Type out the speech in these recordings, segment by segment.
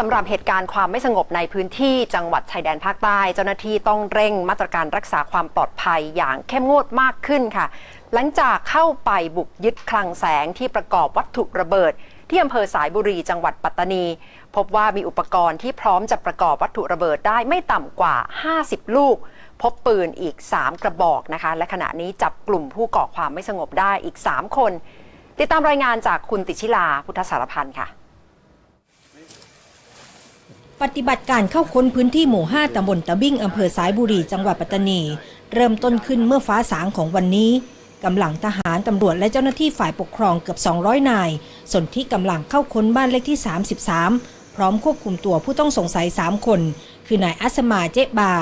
สำหรับเหตุการณ์ความไม่สงบในพื้นที่จังหวัดชายแดนภาคใต้ เจ้าหน้าที่ต้องเร่งมาตรการรักษาความปลอดภัยอย่างเข้มงวดมากขึ้นค่ะ หลังจากเข้าไปบุกยึดคลังแสงที่ประกอบวัตถุระเบิด ที่อำเภอสายบุรีจังหวัดปัตตานี พบว่ามีอุปกรณ์ที่พร้อมจะประกอบวัตถุระเบิดได้ไม่ต่ำกว่า 50 ลูก พบปืนอีก 3 กระบอกนะคะ และขณะนี้จับกลุ่มผู้ก่อความไม่สงบได้อีก 3 คน ติดตามรายงานจากคุณติชิลาพุทธสารพันธ์ค่ะ ปฏิบัติการเข้าค้นพื้นที่หมู่ 5ตำบลตะบิ้งอำเภอสายบุรี จังหวัดปัตตานี เริ่มต้นขึ้นเมื่อฟ้าสางของวันนี้กำลังทหารตำรวจและเจ้าหน้าที่ฝ่ายปกครองเกือบ 200 นาย ส่วนที่กำลังเข้าค้นบ้านเลขที่ 33 พร้อมควบคุมตัวผู้ต้องสงสัย 3 คน คือนายอัสมาเจ๊บา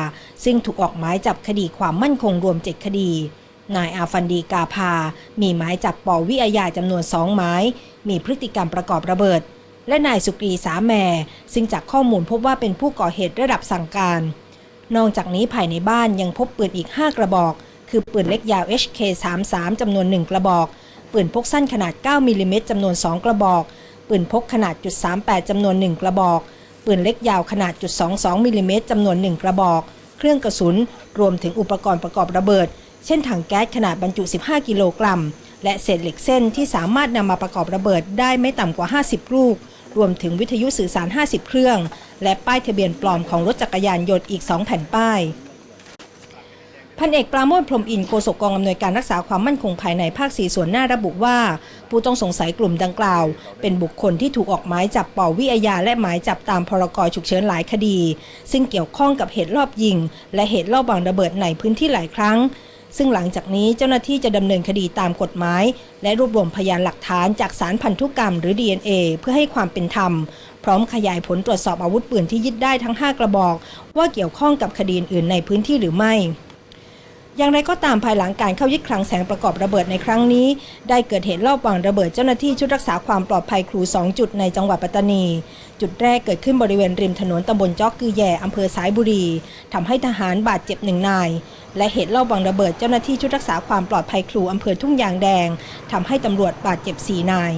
ซึ่งถูกออกหมายจับคดีความมั่นคงรวม 7 คดี นายอาฟันดีกาพา มีหมายจับปอวิอาญาจำนวนสองหมาย มีพฤติกรรมประกอบระเบิด และนายสุกรีสาแมซึ่งจากข้อมูลพบว่าเป็นผู้ก่อเหตุระดับสั่งการ นอกจากนี้ภายในบ้านยังพบปืนอีก 5 กระบอก คือปืนเล็กยาว HK33 จำนวน 1 กระบอก ปืนพกสั้นขนาด 9มิลลิเมตรจำนวน 2 กระบอก ปืนพกขนาดจุด38จำนวน 1 กระบอก ปืนเล็กยาวขนาดจุด22มิลลิเมตรจำนวน 1 กระบอก เครื่องกระสุน รวมถึงอุปกรณ์ประกอบระเบิด เช่นถังแก๊สขนาดบรรจุ 15 กิโลกรัมและเศษเหล็กเส้นที่สามารถนำมาประกอบระเบิดได้ไม่ต่ำกว่า 50 ลูก รวมถึงวิทยุสื่อสาร 50 เครื่อง และป้ายทะเบียนปลอมของรถจักรยานยนต์อีก 2 แผ่นป้าย พันเอกปราโมทพรมอินโฆษกกองอำนวยการรักษาความมั่นคงภายในภาคสีส่วนหน้าระบุว่า ผู้ต้องสงสัยกลุ่มดังกล่าว เป็นบุคคลที่ถูกออกหมายจับป่อวิอาญาและหมายจับตามพรกฉุกเฉินหลายคดี ซึ่งเกี่ยวข้องกับเหตุรอบยิง และเหตุรอบวางระเบิดในพื้นที่หลายครั้ง ซึ่งหลังจากนี้เจ้าหน้าที่จะดำเนินคดีตามกฎหมาย และรวบรวมพยานหลักฐานจากสารพันธุกรรมหรือ DNA เพื่อให้ความเป็นธรรม พร้อมขยายผลตรวจสอบอาวุธปืนที่ยึดได้ทั้ง 5 กระบอก ว่าเกี่ยวข้องกับคดีอื่นในพื้นที่หรือไม่ อย่างไรก็ตามภายหลังการเข้ายึดคลังแสงประกอบระเบิดในครั้งนี้ ได้เกิดเหตุรอบวางระเบิดเจ้าหน้าที่ชุดรักษาความปลอดภัยครู 2 จุดในจังหวัดปัตตานี จุดแรกเกิดขึ้นบริเวณริมถนนตำบลจอกกือแย่อำเภอสายบุรีทำให้ทหารบาดเจ็บหนึ่งนาย และเหตุรอบวางระเบิดเจ้าหน้าที่ชุดรักษาความปลอดภัยครูอำเภอทุ่งยางแดงทำให้ตำรวจบาดเจ็บสี่นาย